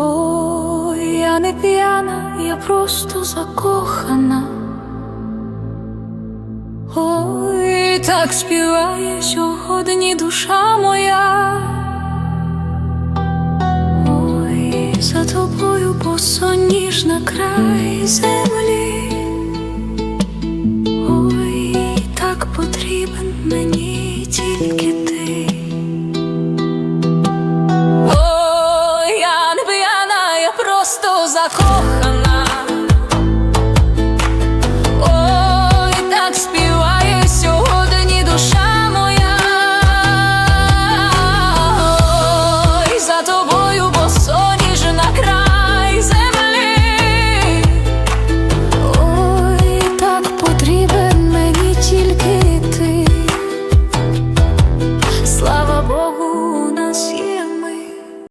О, я не п'яна, я просто закохана. Ой, так співає сьогодні душа моя. Ой, за тобою босоніж на край землі. Ой, так потрібен мені тільки ти. закохана.